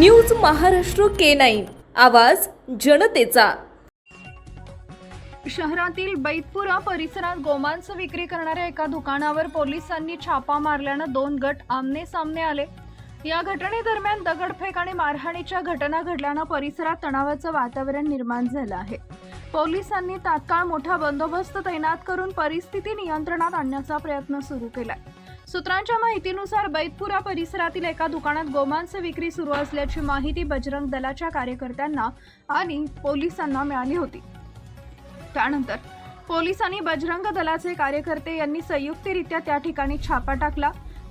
News Maharashtra K nine. आवाज जनतेचा. शहरातील बैतपुरा परिसरात गोमांस विक्री करणाऱ्या एका दुकानावर पोलिसांनी छापा मारल्यानं दोन गट आमने सामने आले. या घटनेदरम्यान दगडफेक आणि मारहाणीच्या घटना घडल्यानं परिसरात तणावाचं वातावरण निर्माण झालं आहे. पोलिसांनी तात्काळ मोठा बंदोबस्त तैनात करून परिस्थिती नियंत्रणात आणण्याचा प्रयत्न सुरू केलाय. सूत्रांच्या माहितीनुसार बैतपुरा परिसरातील एका दुकानात गोमांस विक्री सुरू असल्याची माहिती बजरंग दलाच्या कार्यकर्त्यांना आणि पोलिसांना मिळाली होती. त्यानंतर पोलिसांनी बजरंग दलाचे कार्यकर्ते यांनी संयुक्तरित्या त्या ठिकाणी छापा टाकला.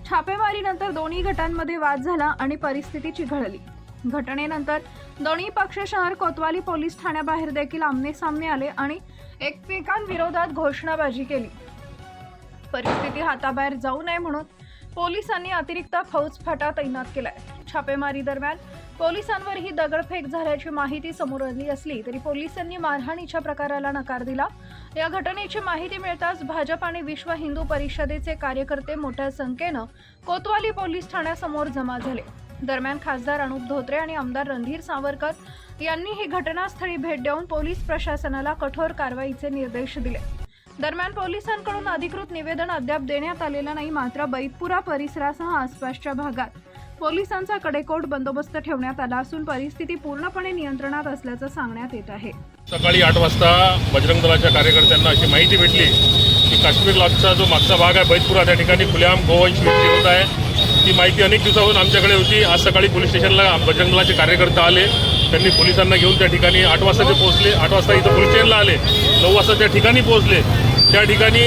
छापेमारीनंतर दोन्ही गटांमध्ये वाद झाला आणि परिस्थिती चिघळली. घटनेनंतर दोन्ही पक्ष शहर कोतवाली पोलीस ठाण्याबाहेर देखील आमने सामने आले आणि एकमेकांविरोधात घोषणाबाजी केली. परिस्थिती हाताबाहेर जाऊ नये म्हणून पोलिसांनी अतिरिक्त फौजफाटा तैनात केलाय. छापेमारी दरम्यान पोलिसांवर ही दगडफेक झाल्याची माहिती समोर आली असली तरी पोलिसांनी मारहाणीच्या प्रकाराला नकार दिला. या घटनेची माहिती मिळताच भाजप आणि विश्व हिंदू परिषदेचे कार्यकर्ते मोठ्या संख्येनं कोतवाली पोलीस ठाण्यासमोर जमा झाले. दरम्यान खासदार अनुप धोत्रे आणि आमदार रणधीर सावरकर यांनी ही घटनास्थळी भेट देऊन पोलीस प्रशासनाला कठोर कारवाईचे निर्देश दिले. दरम्यान पोलिसांकडून अधिकृत निवेदन अद्याप देण्यात आलेलं नाही मात्र बैतपुरा परिसरासह आसपासच्या भागात. पोलिसांचा कडेकोट बंदोबस्त ठेवण्यात आला असून परिस्थिती पूर्णपणे नियंत्रणात असल्याचं सांगण्यात येत आहे. सकाळी आठ वाजता बजरंग दलाच्या कार्यकर्त्यांना अशी माहिती भेटली की काश्मीर लॉजचा जो मागचा भाग आहे बैतपुरा त्या ठिकाणी खुलेआम गोवंश विक्री होत आहे. ती माहिती अनेक दिवसाहून आमच्याकडे होती. आज सकाळी पोलीस स्टेशनला बजरंग दलाचे कार्यकर्ते आले. त्यांनी पोलिसांना घेऊन त्या ठिकाणी आठ वाजता ते पोहोचले. आठ वाजता इथं पोलीस स्टेशनला आले. नऊ वाजता त्या ठिकाणी पोहोचले. त्या ठिकाणी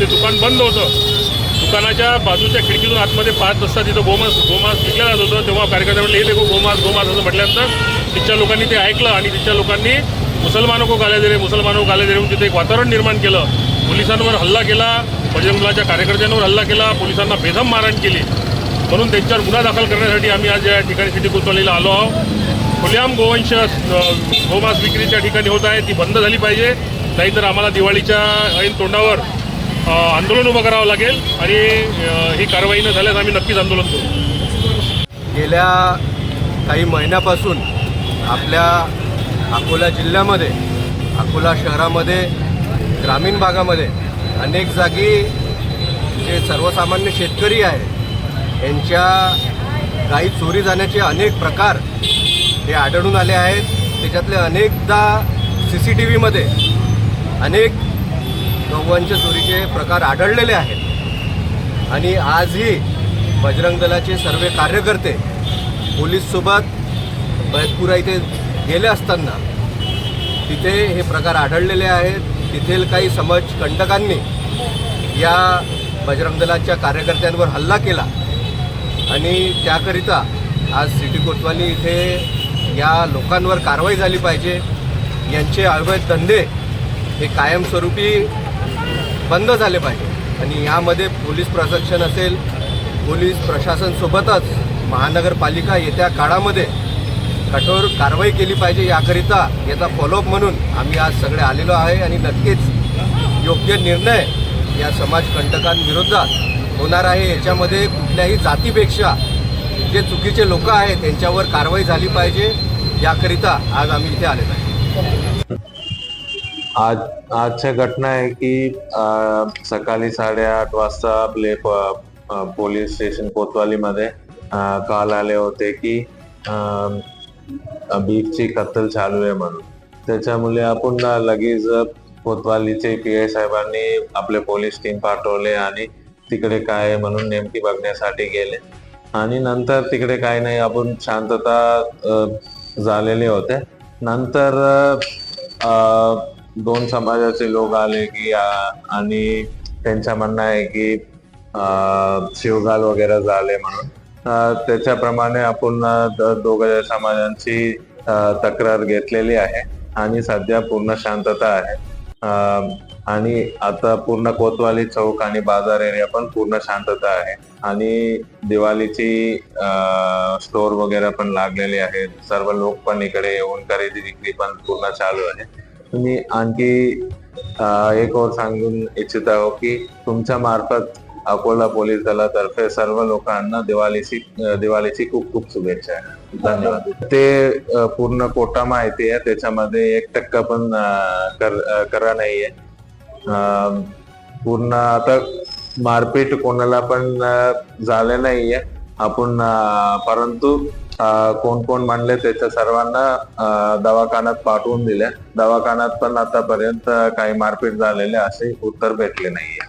ते दुकान बंद होतं. दुकानाच्या बाजूच्या खिडकीतून आतमध्ये पाच वाजता तिथं गोमास गोमास विकल्या जात होतं. तेव्हा कार्यकर्ते म्हटले हे देखो गोमास गोमास असं म्हटल्यानंतर तिथच्या लोकांनी ते ऐकलं आणि तिथच्या लोकांनी मुसलमानो को गाले दे मुसलमानो म्हणून तिथे एक वातावरण निर्माण केलं. पोलिसांवर हल्ला केला. बजरंग दलाच्या कार्यकर्त्यांवर हल्ला केला. पोलिसांना बेदम मारहाण केली. म्हणून त्यांच्यावर गुन्हा दाखल करण्यासाठी आम्ही आज या ठिकाणी सिटी कोतवालीला आलो आहोत. खुलेआम गोवंश अ, गोमांस विक्रीच्या ठिकाणी होत आहे. ती बंद झाली पाहिजे. नाहीतर आम्हाला दिवाळीच्या ऐन तोंडावर आंदोलन उभं करावं लागेल आणि ही कारवाई न झाल्यास आम्ही नक्कीच आंदोलन करू. गेल्या काही महिन्यापासून आपल्या अकोला जिल्ह्यामध्ये अकोला शहरामध्ये ग्रामीण भागामध्ये अनेक जागी जे सर्वसामान्य शेतकरी आहे यांच्या गाई चोरी जाण्याचे अनेक प्रकार हे आढळून आले आहेत. त्याच्यातले अनेकदा सी सी टी व्हीमध्ये अनेक गौवंश चोरीचे प्रकार आढळलेले आहेत. आणि आजही बजरंग दलाचे सर्व कार्यकर्ते पोलीससोबत बैतपुरा इथे गेले असताना तिथे हे प्रकार आढळलेले आहेत. तिथेल काही समज कंटकांनी या बजरंग दलाच्या कार्यकर्त्यांवर हल्ला केला. आणि त्याकरिता आज सिटी कोतवाली इथे या लोकांवर कारवाई झाली पाहिजे. यांचे अवैध धंदे हे कायमस्वरूपी बंद झाले पाहिजे. आणि यामध्ये पोलीस प्रशासन असेल पोलीस प्रशासनसोबतच महानगरपालिका येत्या काळामध्ये कठोर कारवाई केली पाहिजे याकरिता याचा फॉलोअप म्हणून आम्ही आज सगळे आलेलो आहे आणि नक्कीच योग्य निर्णय या समाजकंटकांविरोधात होणार आहे. याच्यामध्ये कुठल्याही जातीपेक्षा जे चुकीचे लोक आहेत त्यांच्यावर कारवाई झाली पाहिजे याकरिता आज आम्ही इथे आलेलो आहे. आज आजच्या घटना आहे की सकाळी साडेआठ वाजता आपले पोलीस स्टेशन कोतवालीमध्ये अं, कॉल आले होते की अं, बीफची कत्तल चालू आहे म्हणून. त्याच्यामुळे आपण लगेच कोतवालीचे पी आय साहेबांनी आपले पोलीस टीम पाठवले आणि तिकडे काय आहे म्हणून नेमकी बघण्यासाठी गेले. आणि नंतर तिकडे काही नाही आपण शांतता झालेले होते. नंतर अं, दोन समाजाचे लोक आले की आणि त्यांचं म्हणणं आहे की अं, शिवगाल वगैरे झाले म्हणून. त्याच्याप्रमाणे आपण दोघ दोघं समाजांची तक्रार घेतलेली आहे. आणि सध्या पूर्ण शांतता आहे. आणि आता पूर्ण कोतवाली चौक आणि बाजार एरिया पण पूर्ण शांतता आहे. आणि दिवाळीची स्टोर वगैरे पण लागलेले आहेत. सर्व लोक पण इकडे येऊन खरेदी विक्री पण पूर्ण चालू आहे. तुम्ही आणखी एक और सांगून इच्छित आहो की तुमच्या मार्फत अकोला पोलीस दलातर्फे सर्व लोकांना दिवाळीची दिवाळीची खूप खूप शुभेच्छा धन्यवाद. ते पूर्ण कोटा माहिती आहे त्याच्यामध्ये एक टक्का पण अ, कर- करा नाहीये. पूर्ण आता मारपीट कोणाला पण झाले नाहीये. आपण परंतु कोण कोण म्हणले त्याच्या सर्वांना दवाखान्यात पाठवून दिले. दवाखान्यात पण आतापर्यंत काही मारपीट झालेले असे उत्तर भेटले नाहीये.